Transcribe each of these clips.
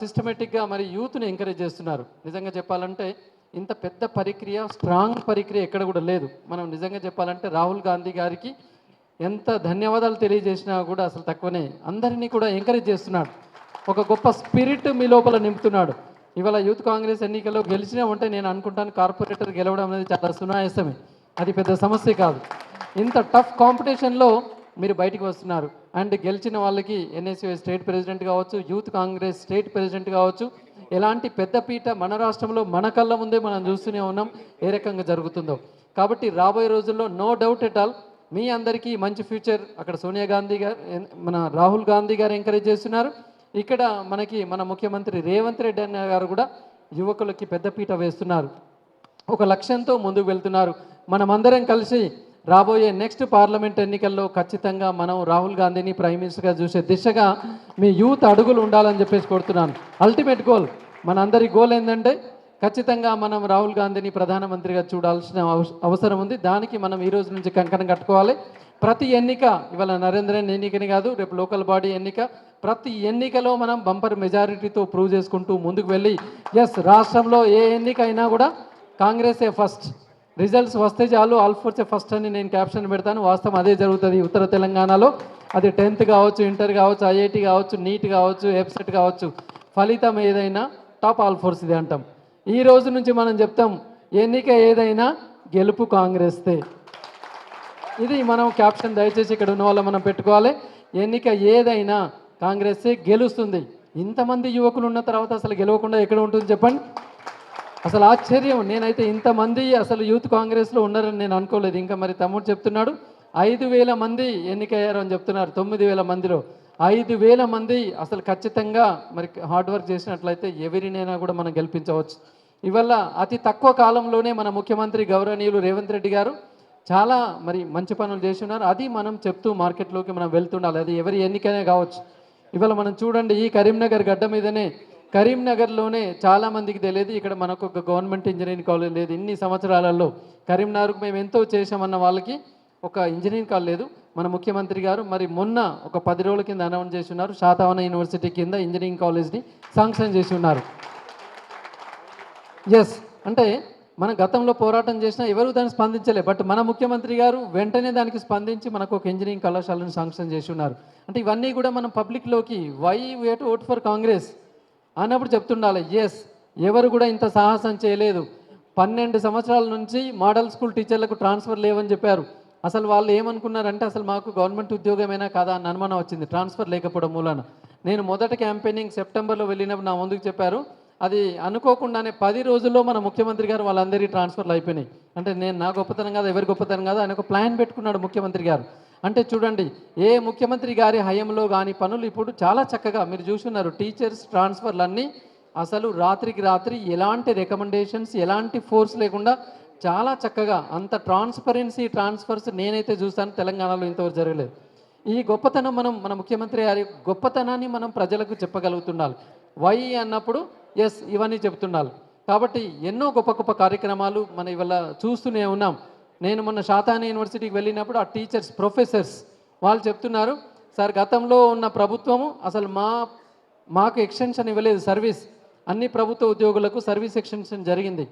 సిస్టమేటిక్గా మరి యూత్ని ఎంకరేజ్ చేస్తున్నారు. నిజంగా చెప్పాలంటే ఇంత పెద్ద పరిక్రియ స్ట్రాంగ్ పరిక్రియ ఎక్కడ కూడా లేదు. మనం నిజంగా చెప్పాలంటే రాహుల్ గాంధీ గారికి ఎంత ధన్యవాదాలు తెలియజేసినా కూడా అసలు తక్కువనే. అందరినీ కూడా ఎంకరేజ్ చేస్తున్నాడు. ఒక గొప్ప స్పిరిట్ మీ లోపల నింపుతున్నాడు. ఇవాళ యూత్ కాంగ్రెస్ ఎన్నికల్లో గెలిచినా ఉంటే నేను అనుకుంటాను కార్పొరేటర్ గెలవడం అనేది చాలా సునాయాసమే. అది పెద్ద సమస్య కాదు. ఇంత టఫ్ కాంపిటీషన్లో మీరు బయటికి వస్తున్నారు. అండ్ గెలిచిన వాళ్ళకి ఎన్ఎస్యూ స్టేట్ ప్రెసిడెంట్ కావచ్చు యూత్ కాంగ్రెస్ స్టేట్ ప్రెసిడెంట్ కావచ్చు ఎలాంటి పెద్ద పీట మన రాష్ట్రంలో మన కళ్ళ ముందే మనం చూస్తూనే ఉన్నాం. ఏ రకంగా జరుగుతుందో. కాబట్టి రాబోయే రోజుల్లో నో డౌట్ ఎట్ ఆల్ మీ అందరికీ మంచి ఫ్యూచర్ అక్కడ సోనియా గాంధీ గారు మన రాహుల్ గాంధీ గారు ఎంకరేజ్ చేస్తున్నారు. ఇక్కడ మనకి మన ముఖ్యమంత్రి రేవంత్ రెడ్డి అన్న గారు కూడా యువకులకి పెద్దపీట వేస్తున్నారు. ఒక లక్ష్యంతో ముందుకు వెళ్తున్నారు. మనమందరం కలిసి రాబోయే నెక్స్ట్ పార్లమెంట్ ఎన్నికల్లో ఖచ్చితంగా మనం రాహుల్ గాంధీని ప్రైమ్ మినిస్టర్గా చూసే దిశగా మీ యూత్ అడుగులు ఉండాలని చెప్పేసి కోరుతున్నాను. అల్టిమేట్ గోల్ మనందరి గోల్ ఏంటంటే ఖచ్చితంగా మనం రాహుల్ గాంధీని ప్రధానమంత్రిగా చూడాల్సిన అవస- అవసరం ఉంది. దానికి మనం ఈ రోజు నుంచి కంకణం కట్టుకోవాలి. ప్రతి ఎన్నిక ఇవాళ నరేంద్ర ఎన్నికని కాదు రేపు లోకల్ బాడీ ఎన్నిక. ప్రతి ఎన్నికలో మనం బంపర్ మెజారిటీతో ప్రూవ్ చేసుకుంటూ ముందుకు వెళ్ళి ఎస్ రాష్ట్రంలో ఏ ఎన్నిక అయినా కూడా కాంగ్రెసే ఫస్ట్ రిజల్ట్స్ వస్తే చాలు ఆల్ఫోర్సే ఫస్ట్ అని నేను క్యాప్షన్ పెడతాను. వాస్తవం అదే జరుగుతుంది ఉత్తర తెలంగాణలో. అది టెన్త్ కావచ్చు ఇంటర్ కావచ్చు ఐఐటి కావచ్చు నీట్ కావచ్చు వెబ్సెట్ కావచ్చు. ఫలితం ఏదైనా టాప్ ఆల్ఫోర్స్ ఇది అంటాం. ఈ రోజు నుంచి మనం చెప్తాం ఎన్నిక ఏదైనా గెలుపు కాంగ్రెస్దే. ఇది మనం క్యాప్షన్ దయచేసి ఇక్కడ ఉన్న వాళ్ళు మనం పెట్టుకోవాలి. ఎన్నిక ఏదైనా కాంగ్రెస్ గెలుస్తుంది. ఇంతమంది యువకులు ఉన్న తర్వాత అసలు గెలవకుండా ఎక్కడ ఉంటుంది చెప్పండి? అసలు ఆశ్చర్యం. నేనైతే ఇంతమంది అసలు యూత్ కాంగ్రెస్లో ఉన్నారని నేను అనుకోలేదు. ఇంకా మరి తమ్ముడు చెప్తున్నాడు ఐదు వేల మంది ఎన్నికయ్యారు అని చెప్తున్నారు తొమ్మిది వేల మందిలో. ఐదు వేల మంది అసలు ఖచ్చితంగా మరి హార్డ్ వర్క్ చేసినట్లయితే ఎవరినైనా కూడా మనం గెలిపించవచ్చు. ఇవల్ల అతి తక్కువ కాలంలోనే మన ముఖ్యమంత్రి గౌరవనీయులు రేవంత్ రెడ్డి గారు చాలా మరి మంచి పనులు చేసి ఉన్నారు అది మనం చెప్తూ మార్కెట్లోకి మనం వెళ్తుండాలి. అది ఎవరి ఎన్నికైనా కావచ్చు. ఇవాళ మనం చూడండి ఈ కరీంనగర్ గడ్డ మీదనే కరీంనగర్లోనే చాలామందికి తెలియదు. ఇక్కడ మనకు ఒక గవర్నమెంట్ ఇంజనీరింగ్ కాలేజ్ లేదు. ఇన్ని సంవత్సరాలలో కరీంనగర్కు మేము ఎంతో చేశామన్న వాళ్ళకి ఒక ఇంజనీరింగ్ కాలేజ్ లేదు. మన ముఖ్యమంత్రి గారు మరి మొన్న ఒక పది రోజుల కింద అనౌన్స్ చేసి ఉన్నారు శాతవన యూనివర్సిటీ కింద ఇంజనీరింగ్ కాలేజ్ని శాంక్షన్ చేసి ఉన్నారు ఎస్ అంటే మనం గతంలో పోరాటం చేసినా ఎవరు దాన్ని స్పందించలే. బట్ మన ముఖ్యమంత్రి గారు వెంటనే దానికి స్పందించి మనకు ఒక ఇంజనీరింగ్ కళాశాలను శాంక్షన్ చేసి ఉన్నారు. అంటే ఇవన్నీ కూడా మనం పబ్లిక్లోకి why wait vote for Congress? అన్నప్పుడు చెప్తుండాలి ఎస్ ఎవరు కూడా ఇంత సాహసం చేయలేదు. పన్నెండు సంవత్సరాల నుంచి మోడల్ స్కూల్ టీచర్లకు ట్రాన్స్ఫర్ లేవని చెప్పారు. అసలు వాళ్ళు ఏమనుకున్నారంటే అసలు మాకు గవర్నమెంట్ ఉద్యోగమేనా కాదా అని అనుమానం వచ్చింది ట్రాన్స్ఫర్ లేకపోవడం మూలన. నేను మొదట క్యాంపెయినింగ్ సెప్టెంబర్లో వెళ్ళినప్పుడు నా ముందుకు చెప్పారు అది అనుకోకుండానే పది రోజుల్లో మన ముఖ్యమంత్రి గారు వాళ్ళందరికీ ట్రాన్స్ఫర్లు అయిపోయినాయి. అంటే నేను నా గొప్పతనం కాదు ఎవరి గొప్పతనం కాదు ఆయన ఒక ప్లాన్ పెట్టుకున్నాడు ముఖ్యమంత్రి గారు. అంటే చూడండి ఏ ముఖ్యమంత్రి గారి హయంలో కానీ పనులు ఇప్పుడు చాలా చక్కగా మీరు చూస్తున్నారు. టీచర్స్ ట్రాన్స్ఫర్లు అన్నీ అసలు రాత్రికి రాత్రి ఎలాంటి రికమెండేషన్స్ ఎలాంటి ఫోర్స్ లేకుండా చాలా చక్కగా అంత ట్రాన్స్పరెన్సీ ట్రాన్స్ఫర్స్ నేనైతే చూస్తాను తెలంగాణలో ఇంతవరకు జరగలేదు. ఈ గొప్పతనం మనం మన ముఖ్యమంత్రి గారి గొప్పతనాన్ని మనం ప్రజలకు చెప్పగలుగుతుండాలి. వై అన్నప్పుడు ఎస్ ఇవన్నీ చెప్తుండాలి. కాబట్టి ఎన్నో గొప్ప గొప్ప కార్యక్రమాలు మనం ఇవాళ చూస్తూనే ఉన్నాం. నేను మొన్న శాతాని యూనివర్సిటీకి వెళ్ళినప్పుడు ఆ టీచర్స్ ప్రొఫెసర్స్ వాళ్ళు చెప్తున్నారు సార్ గతంలో ఉన్న ప్రభుత్వము అసలు మా మాకు ఎక్స్టెన్షన్ ఇవ్వలేదు సర్వీస్. అన్ని ప్రభుత్వ ఉద్యోగులకు సర్వీస్ ఎక్స్టెన్షన్ జరిగింది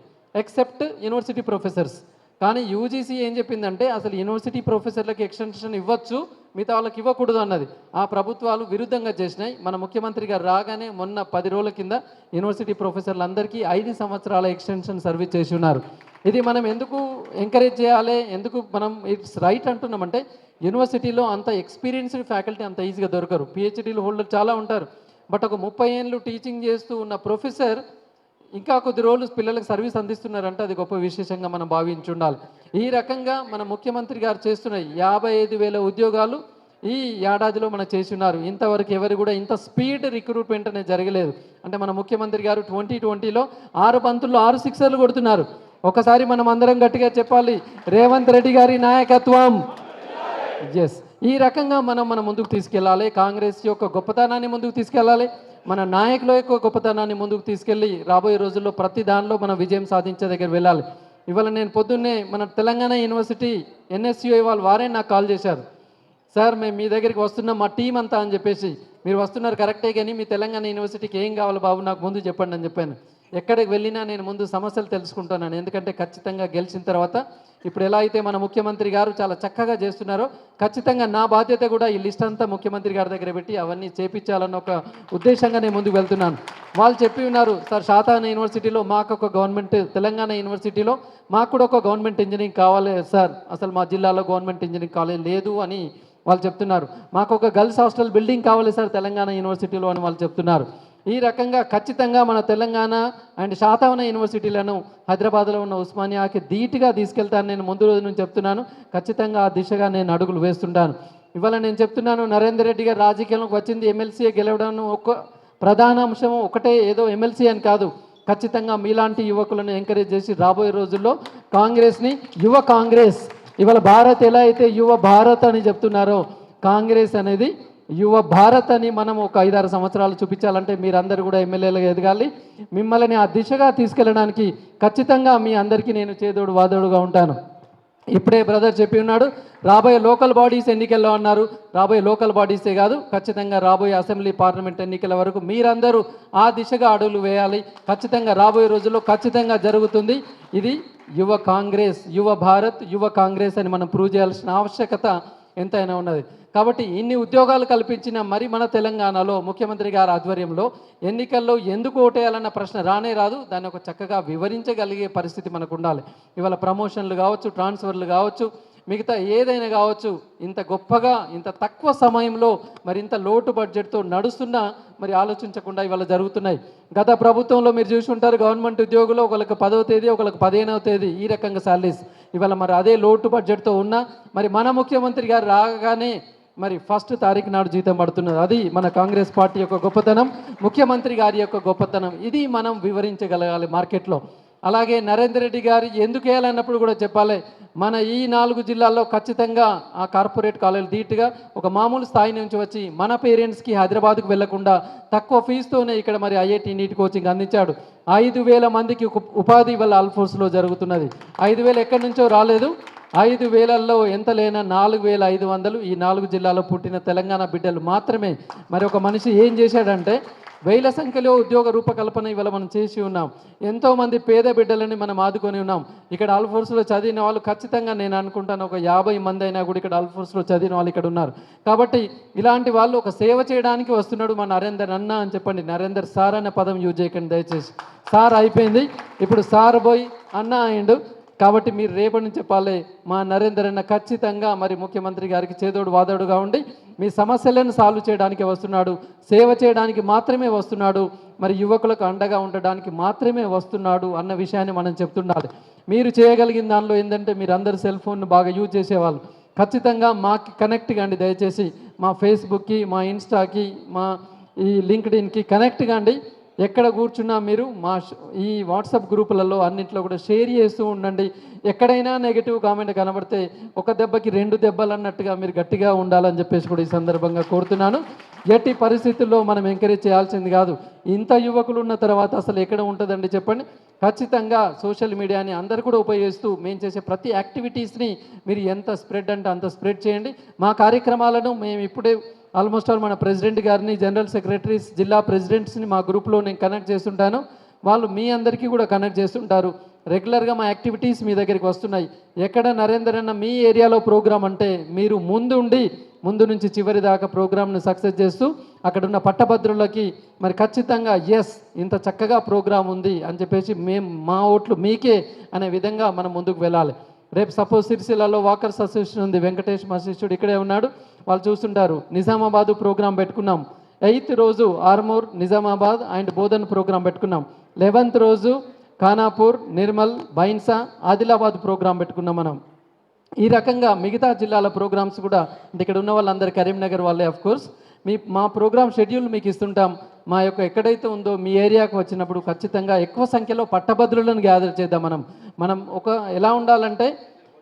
ఎక్సెప్ట్ యూనివర్సిటీ ప్రొఫెసర్స్. కానీ యూజీసీ ఏం చెప్పిందంటే అసలు యూనివర్సిటీ ప్రొఫెసర్లకు ఎక్స్టెన్షన్ ఇవ్వచ్చు మిగతా వాళ్ళకి ఇవ్వకూడదు అన్నది. ఆ ప్రభుత్వాలు విరుద్ధంగా చేసినాయి. మన ముఖ్యమంత్రి గారు రాగానే మొన్న పది రోజుల కింద యూనివర్సిటీ ప్రొఫెసర్లందరికీ ఐదు సంవత్సరాల ఎక్స్టెన్షన్ సర్వీస్ చేసి ఉన్నారు. ఇది మనం ఎందుకు ఎంకరేజ్ చేయాలి? ఎందుకు మనం ఇట్స్ రైట్ అంటున్నామంటే యూనివర్సిటీలో అంత ఎక్స్పీరియన్స్డ్ ఫ్యాకల్టీ అంత ఈజీగా దొరకరు. పిహెచ్డీలు హోల్డర్ చాలా ఉంటారు. బట్ ఒక ముప్పై ఏళ్ళు టీచింగ్ చేస్తూ ఉన్న ప్రొఫెసర్ ఇంకా కొద్ది రోజులు పిల్లలకు సర్వీస్ అందిస్తున్నారంటే అది గొప్ప విశేషంగా మనం భావించి ఉండాలి ఈ రకంగా మన ముఖ్యమంత్రి గారు చేస్తున్న యాభై ఐదు వేల ఉద్యోగాలు ఈ ఏడాదిలో మనం చేసి ఉన్నారు ఇంతవరకు ఎవరు కూడా ఇంత స్పీడ్ రిక్రూట్మెంట్ అనేది జరగలేదు. అంటే మన ముఖ్యమంత్రి గారు ట్వంటీ ట్వంటీలో ఆరు పంతుల్లో ఆరు సిక్సర్లు కొడుతున్నారు. ఒకసారి మనం అందరం గట్టిగా చెప్పాలి రేవంత్ రెడ్డి గారి నాయకత్వం. ఎస్ ఈ రకంగా మనం మన ముందుకు తీసుకెళ్ళాలి. కాంగ్రెస్ యొక్క గొప్పతనాన్ని ముందుకు తీసుకెళ్ళాలి. మన నాయకుల యొక్క గొప్పతనాన్ని ముందుకు తీసుకెళ్ళి రాబోయే రోజుల్లో ప్రతి దానిలో మనం విజయం సాధించే దగ్గర వెళ్ళాలి. ఇవాళ నేను పొద్దున్నే మన తెలంగాణ యూనివర్సిటీ ఎన్ఎస్యుఐ వాళ్ళు వారే నాకు కాల్ చేశారు. సార్ మేము మీ దగ్గరికి వస్తున్నాం మా టీం అంతా అని చెప్పేసి. మీరు వస్తున్నారు కరెక్టే కానీ మీ తెలంగాణ యూనివర్సిటీకి ఏం కావాలి బాబు? నాకు ముందు చెప్పండి అని చెప్పాను. ఎక్కడికి వెళ్ళినా నేను ముందు సమస్యలు తెలుసుకుంటున్నాను ఎందుకంటే ఖచ్చితంగా గెలిచిన తర్వాత ఇప్పుడు ఎలా అయితే మన ముఖ్యమంత్రి గారు చాలా చక్కగా చేస్తున్నారో ఖచ్చితంగా నా బాధ్యత కూడా ఈ లిస్ట్ అంతా ముఖ్యమంత్రి గారి దగ్గర పెట్టి అవన్నీ చేపించాలన్న ఒక ఉద్దేశంగా నేను ముందుకు వెళ్తున్నాను. వాళ్ళు చెప్పి ఉన్నారు సార్ శాతాన యూనివర్సిటీలో మాకు ఒక గవర్నమెంట్ తెలంగాణ యూనివర్సిటీలో మాకు కూడా ఒక గవర్నమెంట్ ఇంజనీరింగ్ కావాలి సార్. అసలు మా జిల్లాలో గవర్నమెంట్ ఇంజనీరింగ్ కాలేజ్ లేదు అని వాళ్ళు చెప్తున్నారు. మాకు ఒక గర్ల్స్ హాస్టల్ బిల్డింగ్ కావాలి సార్ తెలంగాణ యూనివర్సిటీలో అని వాళ్ళు చెప్తున్నారు. ఈ రకంగా ఖచ్చితంగా మన తెలంగాణ అండ్ శాతవన యూనివర్సిటీలను హైదరాబాద్లో ఉన్న ఉస్మానియాకి ధీటుగా తీసుకెళ్తాను నేను ముందు రోజు నుంచి చెప్తున్నాను. ఖచ్చితంగా ఆ దిశగా నేను అడుగులు వేస్తుంటాను. ఇవాళ నేను చెప్తున్నాను నరేందర్ రెడ్డి గారు రాజకీయంలోకి వచ్చింది ఎమ్మెల్సీ గెలవడం ఒక ప్రధాన అంశం ఒకటే ఏదో ఎమ్మెల్సీ అని కాదు. ఖచ్చితంగా మీలాంటి యువకులను ఎంకరేజ్ చేసి రాబోయే రోజుల్లో కాంగ్రెస్ని యువ కాంగ్రెస్ ఇవాళ భారత్ ఎలా అయితే యువ భారత్ అని చెప్తున్నారో కాంగ్రెస్ అనేది యువ భారత్ అని మనం ఒక ఐదారు సంవత్సరాలు చూపించాలంటే మీరందరూ కూడా ఎమ్మెల్యేలుగా ఎదగాలి. మిమ్మల్ని ఆ దిశగా తీసుకెళ్ళడానికి ఖచ్చితంగా మీ అందరికీ నేను చేదోడు వాదోడుగా ఉంటాను. ఇప్పుడే బ్రదర్ చెప్పి ఉన్నాడు రాబోయే లోకల్ బాడీస్ ఎన్నికల్లో అన్నారు. రాబోయే లోకల్ బాడీసే కాదు ఖచ్చితంగా రాబోయే అసెంబ్లీ పార్లమెంట్ ఎన్నికల వరకు మీరందరూ ఆ దిశగా అడుగులు వేయాలి. ఖచ్చితంగా రాబోయే రోజుల్లో ఖచ్చితంగా జరుగుతుంది. ఇది యువ కాంగ్రెస్ యువ భారత్ యువ కాంగ్రెస్ అని మనం ప్రూవ్ చేయాల్సిన ఆవశ్యకత ఎంతైనా ఉన్నది. కాబట్టి ఇన్ని ఉద్యోగాలు కల్పించిన మరి మన తెలంగాణలో ముఖ్యమంత్రి గారి ఆధ్వర్యంలో ఎన్నికల్లో ఎందుకు ఓటేయాలన్న ప్రశ్న రానే రాదు. దాన్ని ఒక చక్కగా వివరించగలిగే పరిస్థితి మనకు ఉండాలి. ఇవాళ ప్రమోషన్లు కావచ్చు ట్రాన్స్ఫర్లు కావచ్చు మిగతా ఏదైనా కావచ్చు ఇంత గొప్పగా ఇంత తక్కువ సమయంలో మరి ఇంత లోటు బడ్జెట్తో నడుస్తున్నా మరి ఆలోచించకుండా ఇవాళ జరుగుతున్నాయి. గత ప్రభుత్వంలో మీరు చూసి ఉంటారు గవర్నమెంట్ ఉద్యోగులు ఒకరికి పదవ తేదీ ఒకరికి పదిహేనవ తేదీ ఈ రకంగా సాలరీస్. ఇవాళ మరి అదే లోటు బడ్జెట్తో ఉన్నా మరి మన ముఖ్యమంత్రి గారు రాగానే మరి ఫస్ట్ తారీఖు నాడు జీతం పడుతున్నది. అది మన కాంగ్రెస్ పార్టీ యొక్క గొప్పతనం ముఖ్యమంత్రి గారి యొక్క గొప్పతనం. ఇది మనం వివరించగలగాలి మార్కెట్లో. అలాగే నరేందర్ రెడ్డి గారు ఎందుకు వేయాలన్నప్పుడు కూడా చెప్పాలి. మన ఈ నాలుగు జిల్లాల్లో ఖచ్చితంగా ఆ కార్పొరేట్ కాలేజీలు ధీటుగా ఒక మామూలు స్థాయి నుంచి వచ్చి మన పేరెంట్స్కి హైదరాబాద్కు వెళ్ళకుండా తక్కువ ఫీజుతోనే ఇక్కడ మరి ఐఐటి నీట్ కోచింగ్ అందించాడు. ఐదు వేల మందికి ఉపాధి వల్ల అల్ఫోర్స్లో జరుగుతున్నది. ఐదు వేలు ఎక్కడి నుంచో రాలేదు. ఐదు వేలల్లో ఎంత లేనా నాలుగు వేల ఐదు వందలు ఈ నాలుగు జిల్లాలో పుట్టిన తెలంగాణ బిడ్డలు మాత్రమే. మరి ఒక మనిషి ఏం చేశాడంటే వేల సంఖ్యలో ఉద్యోగ రూపకల్పన ఇవాళ మనం చేసి ఉన్నాం. ఎంతోమంది పేద బిడ్డలని మనం ఆదుకొని ఉన్నాం. ఇక్కడ ఆల్ఫోర్స్లో చదివిన వాళ్ళు ఖచ్చితంగా నేను అనుకుంటాను ఒక యాభై మంది అయినా కూడా ఇక్కడ ఆల్ఫోర్స్లో చదివిన వాళ్ళు ఇక్కడ ఉన్నారు. కాబట్టి ఇలాంటి వాళ్ళు ఒక సేవ చేయడానికి వస్తున్నాడు మా నరేందర్ అన్న అని చెప్పండి. నరేందర్ సార్ అనే పదం యూజ్ చేయకండి దయచేసి. సార్ అయిపోయింది. ఇప్పుడు సార్ పోయి అన్న అయిండు. కాబట్టి మీరు రేపటి నుంచి చెప్పాలి మా నరేందర్ అన్న ఖచ్చితంగా మరి ముఖ్యమంత్రి గారికి చేదోడు వాదోడుగా ఉండి మీ సమస్యలను సాల్వ్ చేయడానికి వస్తున్నాడు సేవ చేయడానికి మాత్రమే వస్తున్నాడు మరి యువకులకు అండగా ఉండడానికి మాత్రమే వస్తున్నాడు అన్న విషయాన్ని మనం చెప్తుండాలి. మీరు చేయగలిగిన దానిలో ఏంటంటే మీరు అందరు సెల్ ఫోన్ బాగా యూజ్ చేసేవాళ్ళు. ఖచ్చితంగా మాకు కనెక్ట్ కండి దయచేసి మా ఫేస్బుక్కి మా ఇన్స్టాకి మా ఈ లింక్డ్ఇన్కి కనెక్ట్ కండి. ఎక్కడ కూర్చున్నా మీరు మా ఈ వాట్సాప్ గ్రూపులలో అన్నింటిలో కూడా షేర్ చేస్తూ ఉండండి. ఎక్కడైనా నెగిటివ్ కామెంట్ కనబడితే ఒక దెబ్బకి రెండు దెబ్బలు అన్నట్టుగా మీరు గట్టిగా ఉండాలని చెప్పేసి కూడా ఈ సందర్భంగా కోరుతున్నాను. ఎట్టి పరిస్థితుల్లో మనం ఎంకరేజ్ చేయాల్సింది కాదు. ఇంత యువకులు ఉన్న తర్వాత అసలు ఎక్కడ ఉంటుందండి చెప్పండి? ఖచ్చితంగా సోషల్ మీడియాని అందరు కూడా ఉపయోగిస్తూ మేము చేసే ప్రతి యాక్టివిటీస్ని మీరు ఎంత స్ప్రెడ్ అంటే అంత స్ప్రెడ్ చేయండి. మా కార్యక్రమాలను మేము ఇప్పుడే ఆల్మోస్ట్ ఆల్ మన ప్రెసిడెంట్ గారిని జనరల్ సెక్రటరీస్ జిల్లా ప్రెసిడెంట్స్ని మా గ్రూప్లో నేను కనెక్ట్ చేస్తుంటాను. వాళ్ళు మీ అందరికీ కూడా కనెక్ట్ చేస్తుంటారు. రెగ్యులర్గా మా యాక్టివిటీస్ మీ దగ్గరికి వస్తున్నాయి. ఎక్కడ నరేందర్ అన్న మీ ఏరియాలో ప్రోగ్రామ్ అంటే మీరు ముందుండి ముందు నుంచి చివరి దాకా ప్రోగ్రామ్ను సక్సెస్ చేస్తూ అక్కడ ఉన్న పట్టభద్రులకి మరి ఖచ్చితంగా ఎస్ ఇంత చక్కగా ప్రోగ్రాం ఉంది అని చెప్పేసి మేము మా ఓట్లు మీకే అనే విధంగా మనం ముందుకు వెళ్ళాలి. రేపు సపోజ్ సిరిసిల్లలో వాకర్స్ అసోసియేషన్ ఉంది వెంకటేష్ మా శిష్యుడు ఇక్కడే ఉన్నాడు. వాళ్ళు చూస్తుంటారు నిజామాబాదు ప్రోగ్రాం పెట్టుకున్నాం. ఎయిత్ రోజు ఆర్మూర్ నిజామాబాద్ అండ్ బోధన్ ప్రోగ్రాం పెట్టుకున్నాం. లెవెన్త్ రోజు ఖానాపూర్ నిర్మల్ బైన్సా ఆదిలాబాద్ ప్రోగ్రాం పెట్టుకున్నాం మనం. ఈ రకంగా మిగతా జిల్లాల ప్రోగ్రామ్స్ కూడా అంటే ఇక్కడ ఉన్న వాళ్ళందరూ కరీంనగర్ వాళ్ళే అఫ్ కోర్స్ మీ మా ప్రోగ్రామ్ షెడ్యూల్ మీకు ఇస్తుంటాం. మా యొక్క ఎక్కడైతే ఉందో మీ ఏరియాకు వచ్చినప్పుడు ఖచ్చితంగా ఎక్కువ సంఖ్యలో పట్టభద్రులను గ్యాదర్ చేద్దాం మనం. మనం ఒక ఎలా ఉండాలంటే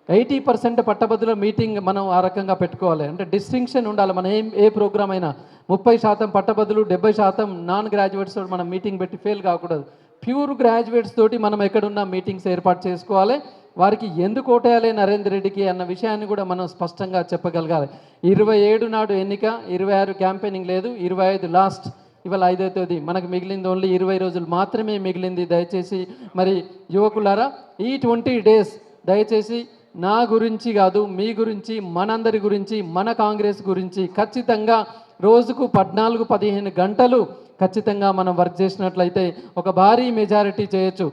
ఎయిటీ పర్సెంట్ పట్టభద్రుల మీటింగ్ మనం ఆ రకంగా పెట్టుకోవాలి. అంటే డిస్టింక్షన్ ఉండాలి. మనం ఏం ఏ ప్రోగ్రామ్ అయినా ముప్పై శాతం పట్టభద్రులు డెబ్బై శాతం నాన్ గ్రాడ్యుయేట్స్ తోటి మనం మీటింగ్ పెట్టి ఫెయిల్ కాకూడదు. ప్యూర్ గ్రాడ్యుయేట్స్ తోటి మనం ఎక్కడున్న మీటింగ్స్ ఏర్పాటు చేసుకోవాలి. వారికి ఎందుకు ఓటేయాలి నరేందర్ రెడ్డికి అన్న విషయాన్ని కూడా మనం స్పష్టంగా చెప్పగలగాలి. ఇరవై ఏడు నాడు ఎన్నిక ఇరవై ఆరు క్యాంపెయినింగ్ లేదు ఇరవై ఐదు లాస్ట్ ఇవాళ ఐదో తేదీ మనకు మిగిలింది ఓన్లీ ఇరవై రోజులు మాత్రమే మిగిలింది. దయచేసి మరి యువకులారా ఈ ట్వంటీ డేస్ దయచేసి నా గురించి కాదు మీ గురించి మనందరి గురించి మన కాంగ్రెస్ గురించి ఖచ్చితంగా రోజుకు పద్నాలుగు పదిహేను గంటలు ఖచ్చితంగా మనం వర్క్ చేసినట్లయితే ఒక భారీ మెజారిటీ చేయొచ్చు.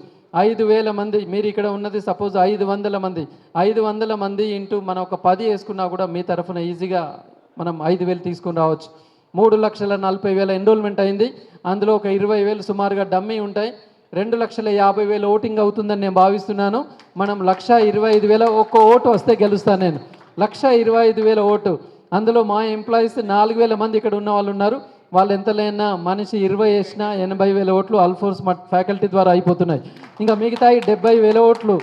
ఐదు వేల మంది మీరు ఇక్కడ ఉన్నది సపోజ్ ఐదు వందల మంది. ఐదు వందల మంది ఇంటూ మనం ఒక పది వేసుకున్నా కూడా మీ తరఫున ఈజీగా మనం ఐదు వేలు తీసుకుని రావచ్చు. మూడు లక్షల నలభై వేల ఎన్రోల్మెంట్ అయింది. అందులో ఒక ఇరవై వేలు సుమారుగా డమ్మీ ఉంటాయి. రెండు లక్షల యాభై వేల ఓటింగ్ అవుతుందని నేను భావిస్తున్నాను. మనం లక్ష ఇరవై ఐదు వేల ఒక్క ఓటు వస్తే గెలుస్తాను నేను. లక్ష ఇరవై ఐదు వేల ఓటు. అందులో మా ఎంప్లాయీస్ నాలుగు వేల మంది ఇక్కడ ఉన్న వాళ్ళు ఉన్నారు. వాళ్ళు ఎంత లేనా మనిషి ఇరవై వేసినా ఎనభై వేల ఓట్లు అల్ఫోర్స్ మా ఫ్యాకల్టీ ద్వారా అయిపోతున్నాయి. ఇంకా మిగతా డెబ్బై వేల ఓట్లు.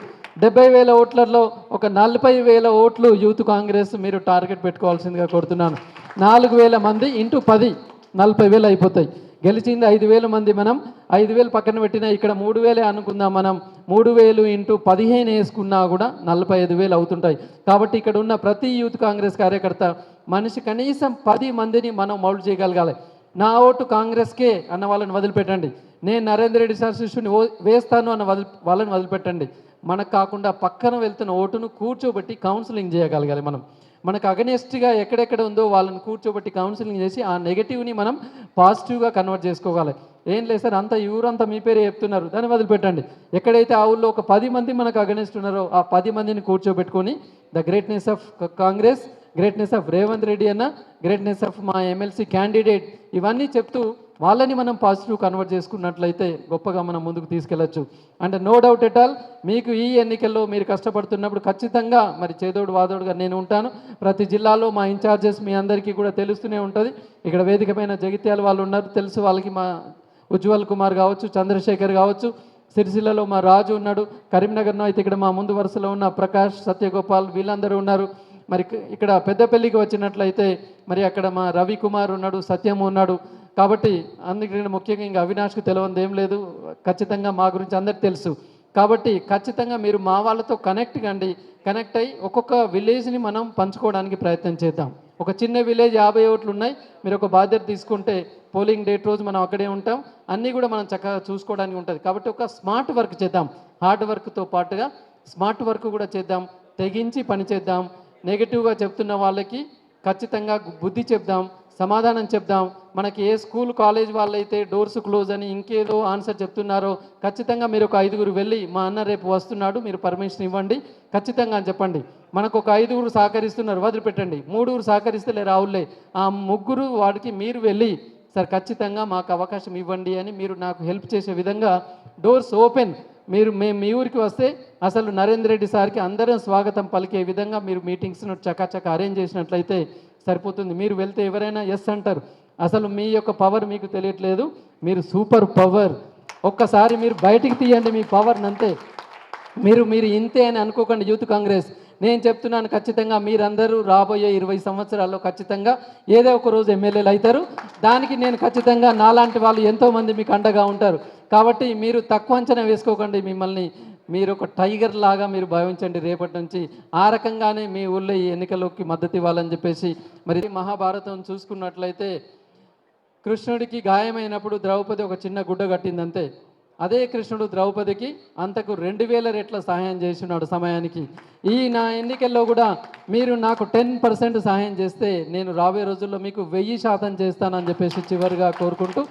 డెబ్బై వేల ఓట్లలో ఒక నలభై వేల ఓట్లు యూత్ కాంగ్రెస్ మీరు టార్గెట్ పెట్టుకోవాల్సిందిగా కోరుతున్నాను. నాలుగు వేల మంది ఇంటూ పది నలభై వేలు అయిపోతాయి. గెలిచింది ఐదు వేల మంది మనం. ఐదు వేలు పక్కన పెట్టినా ఇక్కడ మూడు వేలే అనుకుందాం మనం. మూడు వేలు ఇంటూ పదిహేను వేసుకున్నా కూడా నలభై ఐదు వేలు అవుతుంటాయి. కాబట్టి ఇక్కడ ఉన్న ప్రతి యూత్ కాంగ్రెస్ కార్యకర్త మనిషి కనీసం పది మందిని మనం మౌల్డ్ చేయగలగాలి. నా ఓటు కాంగ్రెస్కే అన్న వాళ్ళని వదిలిపెట్టండి. నేను నరేంద్ర రెడ్డి సార్ శిష్యుని ఓ- వేస్తాను అన్న వదిలి వాళ్ళని వదిలిపెట్టండి. మనకు కాకుండా పక్కన వెళ్తున్న ఓటును కూర్చోబెట్టి కౌన్సిలింగ్ చేయగలగాలి మనం. మనకు అగనెస్ట్గా ఎక్కడెక్కడ ఉందో వాళ్ళని కూర్చోబెట్టి కౌన్సిలింగ్ చేసి ఆ నెగటివ్ని మనం పాజిటివ్గా కన్వర్ట్ చేసుకోవాలి. ఏం లేదు సార్ అంత ఊరంతా మీ పేరే చెప్తున్నారు. దాన్ని వదిలిపెట్టండి. ఎక్కడైతే ఆ ఊళ్ళో ఒక పది మంది మనకు అగనెస్ట్ ఉన్నారో ఆ పది మందిని కూర్చోబెట్టుకొని the greatness of Congress greatness of Revanth Reddy అన్న గ్రేట్నెస్ ఆఫ్ మా ఎమ్మెల్సీ క్యాండిడేట్ ఇవన్నీ చెప్తూ వాళ్ళని మనం పాజిటివ్ కన్వర్ట్ చేసుకున్నట్లయితే గొప్పగా మనం ముందుకు తీసుకెళ్ళొచ్చు and no doubt at all మీకు ఈ ఎన్నికల్లో మీరు కష్టపడుతున్నప్పుడు ఖచ్చితంగా మరి చేదోడు వాదోడుగా నేను ఉంటాను. ప్రతి జిల్లాలో మా ఇన్ఛార్జెస్ మీ అందరికీ కూడా తెలుస్తూనే ఉంటుంది. ఇక్కడ వేదిక పైన జగిత్యాల వాళ్ళు ఉన్నారు. తెలుసు వాళ్ళకి మా ఉజ్వల్ కుమార్ కావచ్చు చంద్రశేఖర్ కావచ్చు. సిరిసిల్లలో మా రాజు ఉన్నాడు. కరీంనగర్లో అయితే ఇక్కడ మా ముందు వరుసలో ఉన్న ప్రకాష్ సత్యగోపాల్ వీళ్ళందరూ ఉన్నారు. మరి ఇక్కడ పెద్దపల్లికి వచ్చినట్లయితే మరి అక్కడ మా రవి కుమార్ ఉన్నాడు సత్యం ఉన్నాడు. కాబట్టి అందుకని ముఖ్యంగా ఇంకా అవినాష్కు తెలియంది ఏం లేదు. ఖచ్చితంగా మా గురించి అందరికి తెలుసు. కాబట్టి ఖచ్చితంగా మీరు మా వాళ్ళతో కనెక్ట్ కండి. కనెక్ట్ అయ్యి ఒక్కొక్క విలేజ్ని మనం పంచుకోవడానికి ప్రయత్నం చేద్దాం. ఒక చిన్న విలేజ్ యాభై ఓట్లు ఉన్నాయి. మీరు ఒక బాధ్యత తీసుకుంటే పోలింగ్ డేట్ రోజు మనం అక్కడే ఉంటాం. అన్నీ కూడా మనం చక్కగా చూసుకోవడానికి ఉంటుంది. కాబట్టి ఒక స్మార్ట్ వర్క్ చేద్దాం. హార్డ్ వర్క్తో పాటుగా స్మార్ట్ వర్క్ కూడా చేద్దాం. తెగించి పని చేద్దాం. నెగిటివ్గా చెప్తున్న వాళ్ళకి ఖచ్చితంగా బుద్ధి చెప్దాం. సమాధానం చెప్దాం. మనకి ఏ స్కూల్ కాలేజ్ వాళ్ళైతే డోర్స్ క్లోజ్ అని ఇంకేదో ఆన్సర్ చెప్తున్నారో ఖచ్చితంగా మీరు ఒక ఐదుగురు వెళ్ళి మా అన్న రేపు వస్తున్నాడు మీరు పర్మిషన్ ఇవ్వండి. ఖచ్చితంగా అని చెప్పండి. మనకు ఒక ఐదుగురు సహకరిస్తున్నారు వదిలిపెట్టండి. మూడుగురు సహకరిస్తేలే రావులే. ఆ ముగ్గురు వాడికి మీరు వెళ్ళి సార్ ఖచ్చితంగా మాకు అవకాశం ఇవ్వండి అని మీరు నాకు హెల్ప్ చేసే విధంగా డోర్స్ ఓపెన్. మీరు మేము మీ ఊరికి వస్తే అసలు నరేంద్ర రెడ్డి సార్కి అందరం స్వాగతం పలికే విధంగా మీరు మీటింగ్స్ను చకాచక అరేంజ్ చేసినట్లయితే సరిపోతుంది. మీరు వెళ్తే ఎవరైనా ఎస్ అంటారు. అసలు మీ యొక్క పవర్ మీకు తెలియట్లేదు. మీరు సూపర్ పవర్ ఒక్కసారి మీరు బయటికి తీయండి మీ పవర్ని అంతే మీరు మీరు ఇంతే అని అనుకోకండి యూత్ కాంగ్రెస్. నేను చెప్తున్నాను ఖచ్చితంగా మీరందరూ రాబోయే ఇరవై సంవత్సరాల్లో ఖచ్చితంగా ఏదో ఒక రోజు ఎమ్మెల్యేలు అవుతారు దానికి నేను ఖచ్చితంగా నాలాంటి వాళ్ళు ఎంతోమంది మీకు అండగా ఉంటారు. కాబట్టి మీరు తక్కువ అంచనా వేసుకోకండి మిమ్మల్ని. మీరు ఒక టైగర్ లాగా మీరు భావించండి రేపటి నుంచి. ఆ రకంగానే మీ ఊళ్ళో ఈ ఎన్నికల్లోకి మద్దతు ఇవ్వాలని చెప్పేసి మరి మహాభారతం చూసుకున్నట్లయితే కృష్ణుడికి గాయమైనప్పుడు ద్రౌపది ఒక చిన్న గుడ్డ కట్టిందంతే. అదే కృష్ణుడు ద్రౌపదికి అంతకు రెండు వేల రెట్ల సహాయం చేసినాడు సమయానికి. ఈ నా ఎన్నికల్లో కూడా మీరు నాకు టెన్ పర్సెంట్ సహాయం చేస్తే నేను రాబోయే రోజుల్లో మీకు వెయ్యి శాతం చేస్తానని చెప్పేసి చివరిగా కోరుకుంటూ